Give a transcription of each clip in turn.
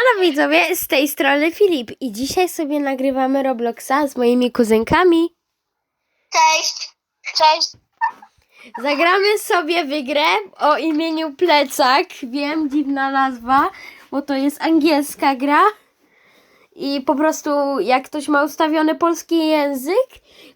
Halo widzowie, z tej strony Filip i dzisiaj sobie nagrywamy Robloxa z moimi kuzynkami. Cześć. Cześć. Zagramy sobie w grę o imieniu Plecak. Wiem, dziwna nazwa, bo to jest angielska gra. I po prostu jak ktoś ma ustawiony polski język,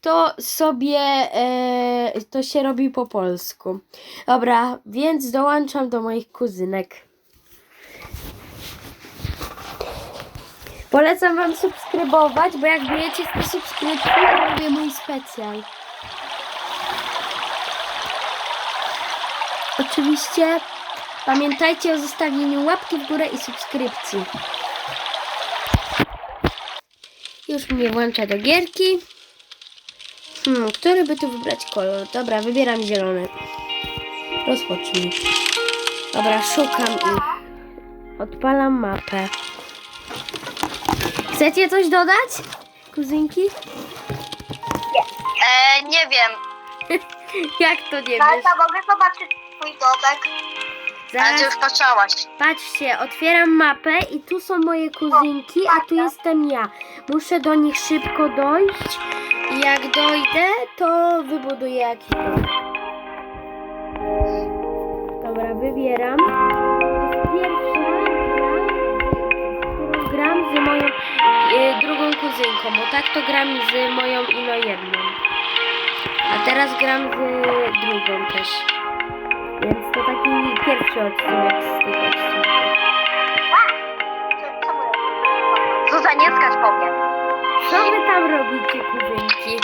to sobie e, to się robi po polsku. Dobra, więc dołączam do moich kuzynek. Polecam Wam subskrybować, bo jak bijecie 100 subskrypcji, to robię mój specjal. Oczywiście pamiętajcie o zostawieniu łapki w górę i subskrypcji. Już mnie włącza do gierki. Hmm, który by tu wybrać kolor? Dobra, wybieram zielony. Rozpocznij. Dobra, szukam ich. Odpalam mapę. Chcecie coś dodać? Kuzynki? E, nie wiem. Jak to nie wiesz? to mogę zobaczyć twój domek. Zaraz już patrzałaś. Patrzcie, otwieram mapę i tu są moje kuzynki, a tu jestem ja. Muszę do nich szybko dojść i jak dojdę, to wybuduję jakiś dom. Dobra, wybieram. To jest pierwsza gra, którą gram z moją drugą kuzynką, bo tak to gram z moją ino jedną. A teraz gram z drugą też. Więc to taki pierwszy odcinek z tych odcinków. Zuza, nie skacz po mnie. Co wy tam robicie, kuzynki?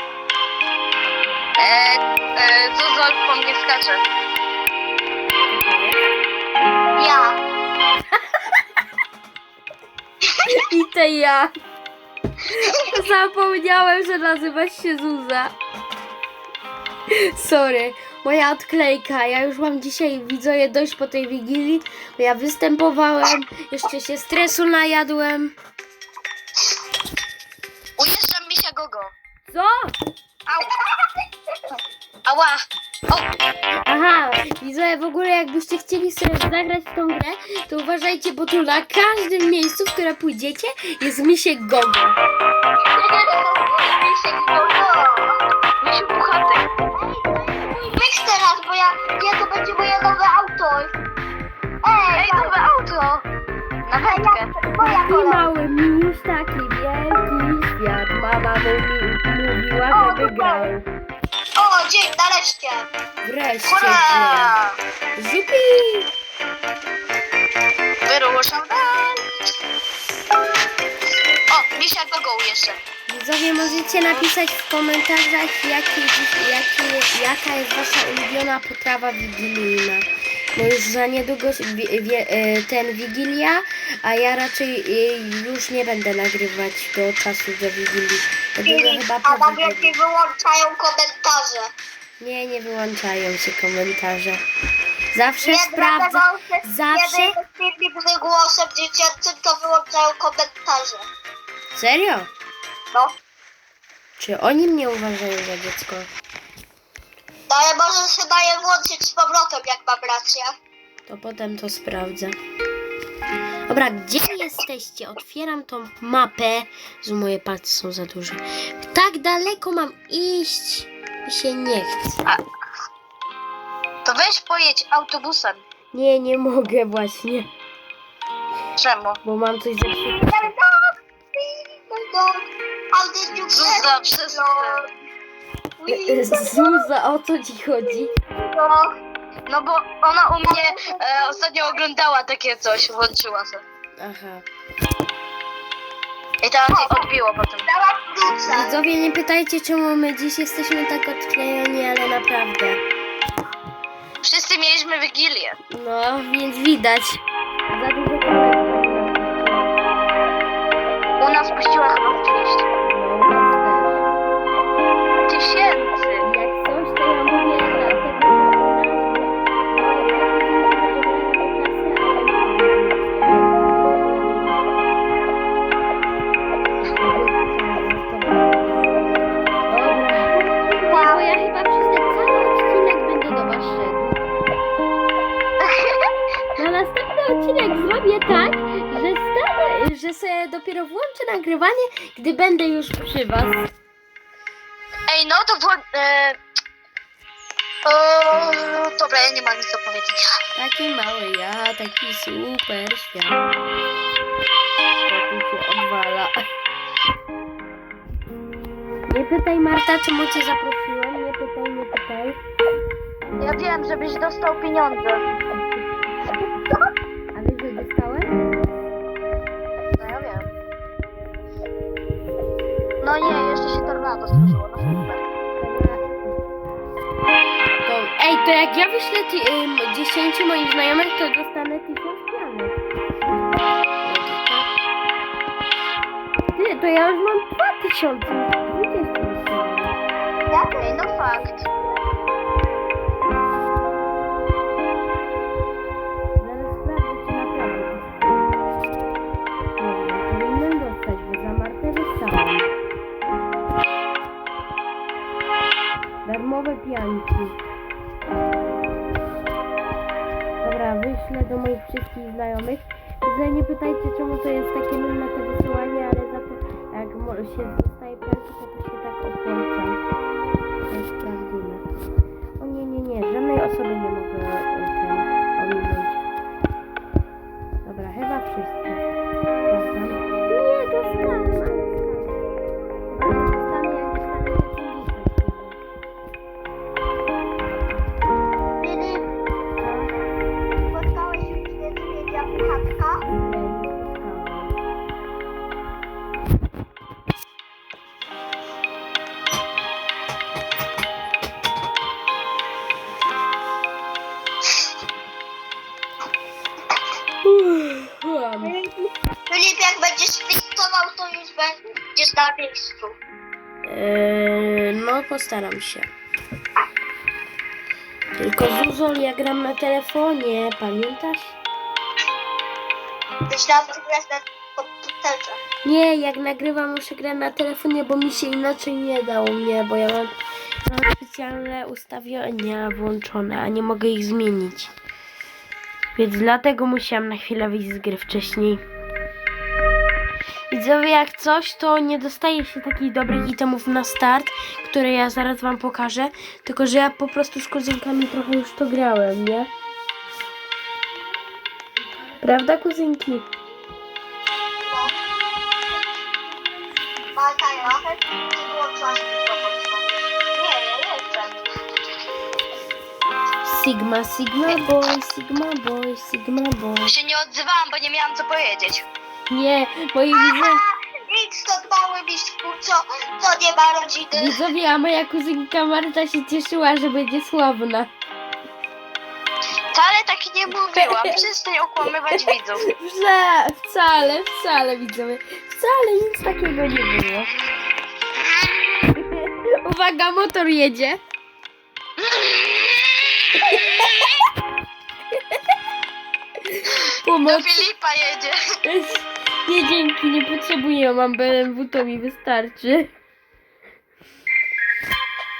E, e, Zuza po mnie skacze. Ja. I to ja. Zapomniałem, że nazywać się Zuza. Sorry, moja odklejka. Ja już mam dzisiaj, widzowie, dość po tej wigilii, bo ja występowałem, jeszcze się stresu najadłem. Ujeżdżam misia gogo. Co? Au. Ała. O, Aha, widzowie, w ogóle jakbyście chcieli sobie zagrać w tą grę, to uważajcie, bo tu na każdym miejscu, w które pójdziecie, jest misiek gogo. misiek gogo. Misiu puchaty. Wyjdź teraz, bo ja, ja to będzie moje nowe auto. Ej, Ej nowe auto. Na wędkę. Moja I mały miś, taki wielki świat. Mama mówi, mówiła, że wygrał. O, dzień, nareszcie. Wreszcie. Hurra! Zupi! Wyruszam dalej. O, misia gogo jeszcze. Widzowie, możecie napisać w komentarzach, jaki, jaki, jaka jest wasza ulubiona potrawa wigilijna. Bo już za niedługo wi, wie, e, ten Wigilia, a ja raczej e, już nie będę nagrywać do czasu do Wigilii. Chyba A po nam Wigilii. jakie wyłączają komentarze. Nie, nie wyłączają się komentarze. Zawsze Nie, sprawdzę. dlatego, że Zawsze. Kiedy jest filmik z głosem dziecięcym, to wyłączają komentarze. Serio? No. Czy oni mnie uważają za dziecko? No ale może się daje włączyć z powrotem, jak mam rację. To potem to sprawdzę. Dobra, gdzie jesteście? Otwieram tą mapę. Z moje palce są za duże. Tak daleko mam iść. Mi się nie chce. To weź pojedź autobusem. Nie, nie mogę właśnie. Czemu? Bo mam coś zepsute. Zuza, przestań. Zuza, o co ci chodzi? No bo ona u mnie e, ostatnio oglądała takie coś, włączyła się. Aha. I tam jej odbiło potem. Widzowie, nie pytajcie, czemu my dziś jesteśmy tak odklejeni, ale naprawdę. Wszyscy mieliśmy wigilię. No, więc widać. Za dużo U nas puściła chyba 30. nagrywanie, gdy będę już przy was. Ej, no to wło- e, o, Dobra, ja nie mam nic do powiedzenia. Taki mały ja, taki super świat. Tu się odwala. Nie pytaj Marta, czemu cię zaprosiłem. Nie pytaj, nie pytaj. Ja wiem, żebyś dostał pieniądze. No nie, jeszcze się tornado stworzyło. No super. To, ej, to jak ja wyślę ti, ym, 10 moich znajomych, to dostanę 1000 pianek. Ty, to ja już mam 2000. 20 dostałem. Ej, no fakt. To jest takie nudne to wysyłanie, ale za to, jak się No, postaram się. Tylko Zuzol, ja gram na telefonie, pamiętasz? Myślałam, że grasz na komputerze. Nie, jak nagrywam, muszę grać na telefonie, bo mi się inaczej nie dało mnie, bo ja mam, mam specjalne ustawienia włączone, a nie mogę ich zmienić. Więc dlatego musiałam na chwilę wyjść z gry wcześniej. Widzowie, jak coś, to nie dostaje się takich dobrych itemów na start, które ja zaraz wam pokażę, tylko że ja po prostu z kuzynkami trochę już to grałem, nie? Prawda, kuzynki? Sigma, Sigma boy, Sigma boy, Sigma boy. Się nie odzywałam, bo nie miałam co powiedzieć. Nie, moi widzowie, Idź stąd mały mistrzu, co, co nie ma rodziny. widzowie, a moja kuzynka Marta się cieszyła, że będzie sławna. Wcale tak nie mówiłam. Przestań okłamywać widzów. Wcale, wcale, wcale, widzowie. Wcale nic takiego nie było. Uwaga, motor jedzie. Do. Filipa jedzie. Nie, dzięki, nie potrzebuję, mam BMW, to mi wystarczy.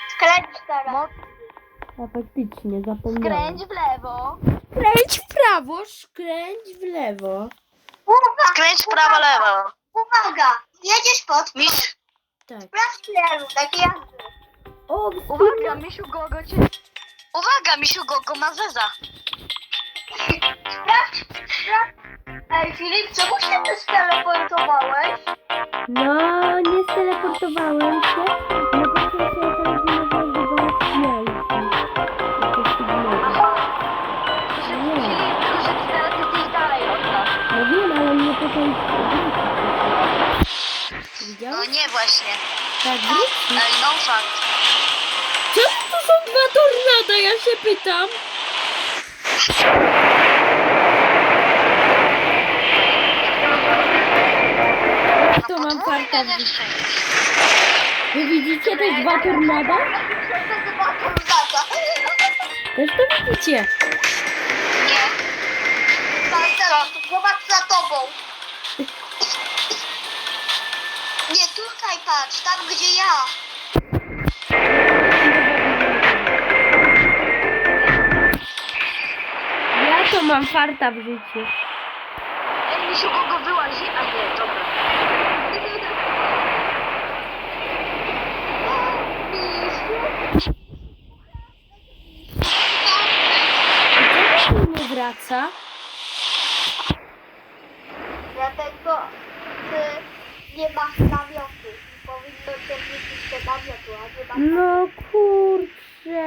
Skręć teraz. A faktycznie, zapomniałam. Skręć w lewo. Skręć w prawo, skręć w lewo. Uwaga. Skręć w prawo, lewo. Uwaga. Jedziesz pod Misz. Tak. Sprawdź taki jazdy. O, Uwaga, Misiu Gogo cię... Uwaga, Misiu Gogo ma zeza. Sprawdź, sprawdź. Ej, Filip, czemu się ty steleportowałeś? No, nie steleportowałem się. No po prostu się teleportowałem do sygnały. Nie, Filip, proszę cię, teraz jesteś dalej od nas. no wiem, ale mnie potem No Widziałeś? nie właśnie. Tak, wróci. Ej, no fakt. Czemu to są dwa tornada, ja się pytam? To mam farta w życiu. Wy widzicie te dwa tornada? Też to widzicie. Nie. Zobacz za tobą. Nie, tutaj patrz, tam gdzie ja. Ja to mam farta w życiu. Ej, Ojca. Dlatego ty nie masz namiotu. Powinno się wrzucić się namiotu, a nie masz No kurczę.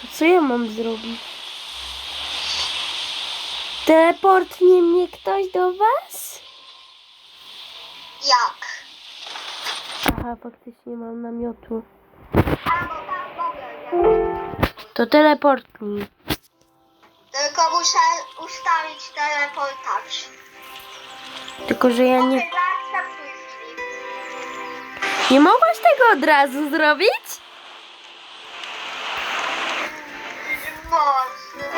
To co ja mam zrobić? Teleportnie mnie ktoś do was? Jak? Aha, faktycznie mam namiotu. Albo tam mogę, to teleportnij. Tylko muszę ustawić teleportaż. Tylko, że ja nie... Nie mogłaś tego od razu zrobić? Może.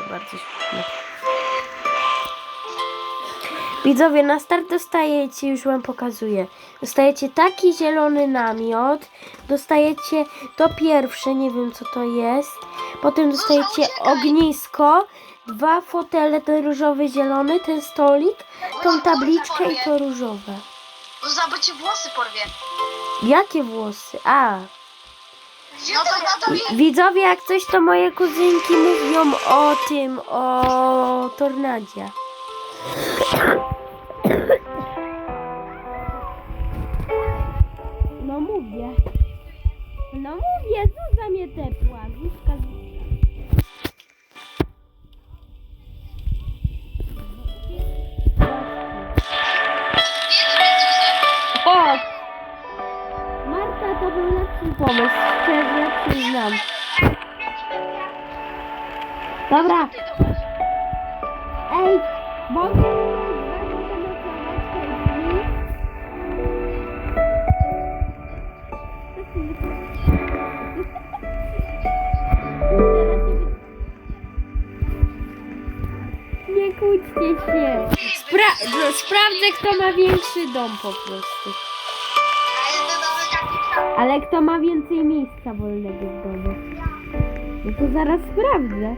Bardzo śmieszne. Widzowie, na start dostajecie, już wam pokazuję. Dostajecie taki zielony namiot. Dostajecie to pierwsze, nie wiem co to jest. Potem dostajecie ognisko. Dwa fotele, ten różowy, zielony, ten stolik, tą tabliczkę i to różowe. No zobacz, cię włosy porwie. Jakie włosy? A, No to na to widzowie, jak coś to moje kuzynki mówią o tym, o tornadzie. No mówię, Zuza mnie tepła. Zuzka, Zuzka. O! Marta to był lepszy pomysł. Szczerze przyznam. Dobra. Ej, mogę Nie kłóćcie się. Spra- no, sprawdzę, kto ma większy dom po prostu. Ale kto ma więcej miejsca wolnego w domu? No to zaraz sprawdzę.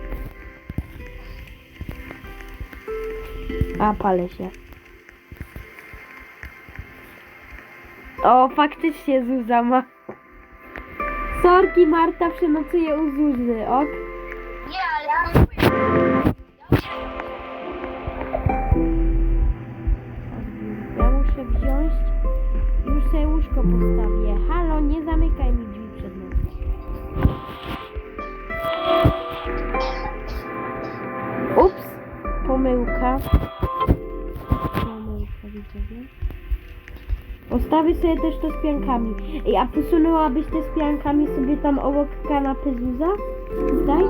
A, palę się. O, faktycznie Zuza ma. Sorki, Marta przenocuje u Zuzy, ok? Nie, ale łóżko postawię. Halo, nie zamykaj mi drzwi przed nosem. Ups, pomyłka. Pomyłka, widzowie. Postawię sobie też to z piankami. Ej, a posunęłabyś te z piankami sobie tam obok kanapy Zuza? Tutaj?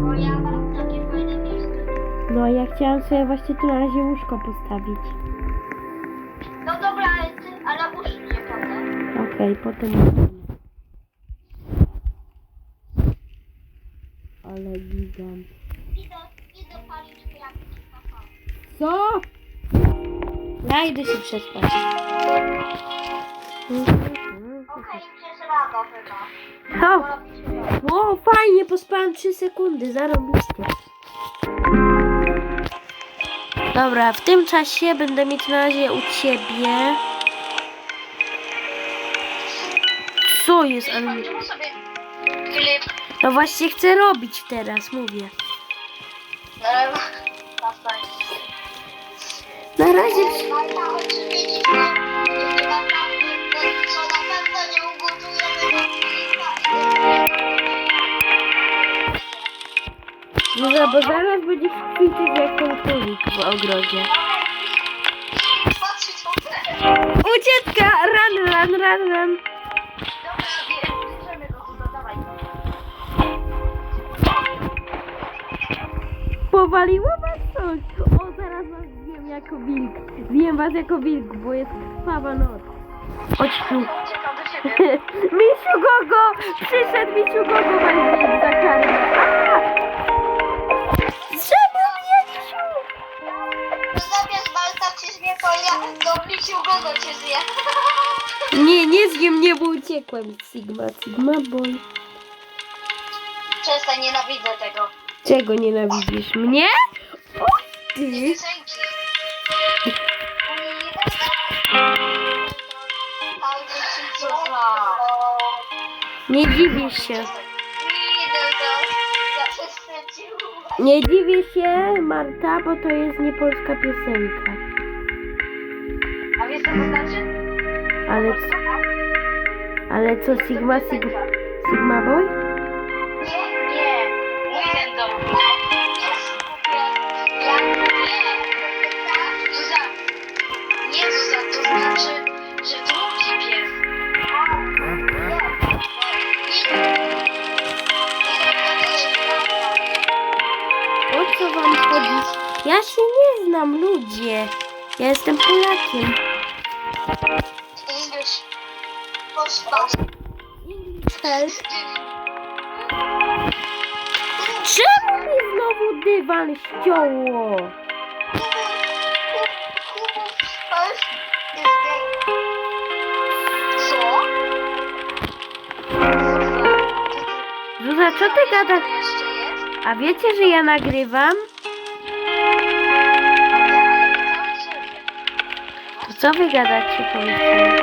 Bo ja mam takie fajne miejsce. No, ja chciałam sobie właśnie tu na razie łóżko postawić. Potem. Okej, potem. Ale gigant. Co? Ja idę się przespać. Okej, przez rano chyba. O, fajnie, pospałam 3 sekundy, zarobiście. Dobra, w tym czasie będę mieć na razie u ciebie. Co jest, ale... sobie klip No właśnie chcę robić teraz, mówię. na razie... Na ugotujemy No, bo zaraz będziesz kwitać jak ten królik w ogrodzie. Ucieczka! Ran, ran, ran, ran. Powaliło was coś? O, zaraz was zjem jako wilk. Zjem was jako wilk, bo jest krwawa noc. Chodź tu. Uciekam do siebie. Misiu Gogo! Przyszedł Misiu Gogo zjem za karę. Czemu mnie, Misiu? Zamiast Marta cię zje, to ja do Misiu Gogo cię zje. Nie, nie zjem, nie, bo uciekłem. Sigma, Sigma boy. Przestań, nienawidzę tego. Czego nienawidzisz? Mnie? O, ty. Nie dziwię się. Nie dziwię się, Marta, bo to jest niepolska piosenka. A wiesz co to znaczy? Ale, ale co, Sigma, Sigma, Sigma Boy? Znam, ludzie. Ja jestem Polakiem. English. Czemu mi znowu dywan ściąło? Zuza, co ty gadasz? A wiecie, że ja nagrywam? Co wy gadacie, powiedzcie?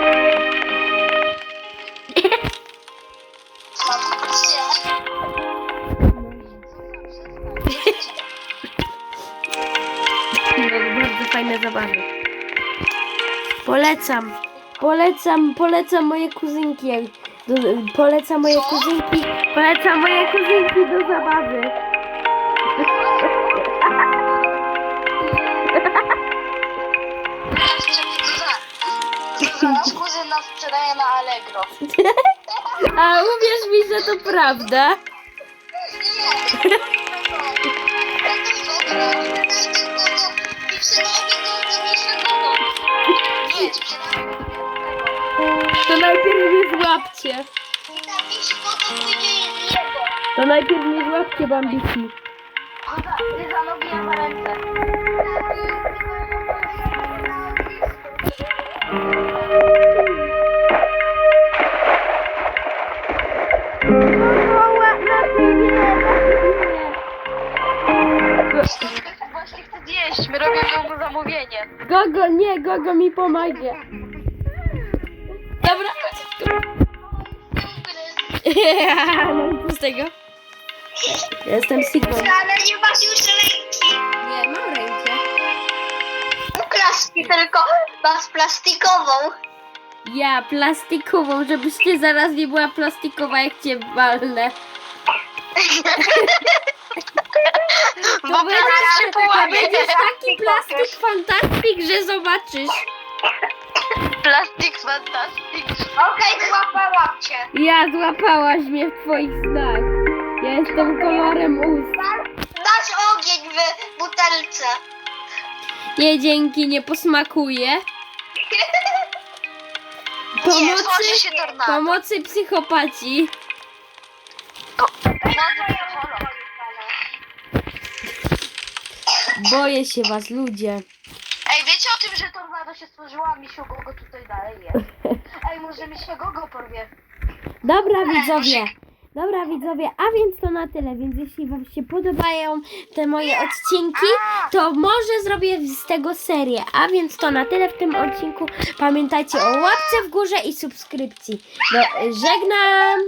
Bardzo fajne zabawy. Polecam. Polecam, polecam moje kuzynki. Do, polecam moje kuzynki. Polecam moje kuzynki do zabawy. Nasz kuzyn nas sprzedaje na Allegro. A uwierz mi, że to prawda. Nie, To najpierw mnie złapcie. To najpierw mnie złapcie, bambiki. Ty za Właśnie chcę zjeść, my robimy mu zamówienie. Gogo, nie, Gogo mi pomaga. Dobra. No i co z tego? Jestem Sigmund. Ale nie masz już ręki. Nie, mam rękę. Klaski tylko masz plastikową. Ja, plastikową, żebyś ty zaraz nie była plastikowa, jak cię walnę. To będziesz, to będziesz taki plastik fantastik, że zobaczysz. Plastik fantastik. Okej, złapałam cię. Ja złapałaś mnie w twoich snach. Ja jestem kolorem ust. Masz ogień w butelce. Nie, dzięki, nie posmakuje. Nie, Pomocy, tworzy się tornado. pomocy psychopaci. Boję się was, ludzie. Ej, wiecie o tym, że tornado się stworzyło, a misiu Gogo tutaj dalej jest? Ej, może mi się Gogo porwie. Dobra widzowie, dobra widzowie, a więc to na tyle, więc jeśli wam się podobają te moje odcinki, to może zrobię z tego serię, a więc to na tyle w tym odcinku. Pamiętajcie o łapce w górze i subskrypcji. Do, żegnam!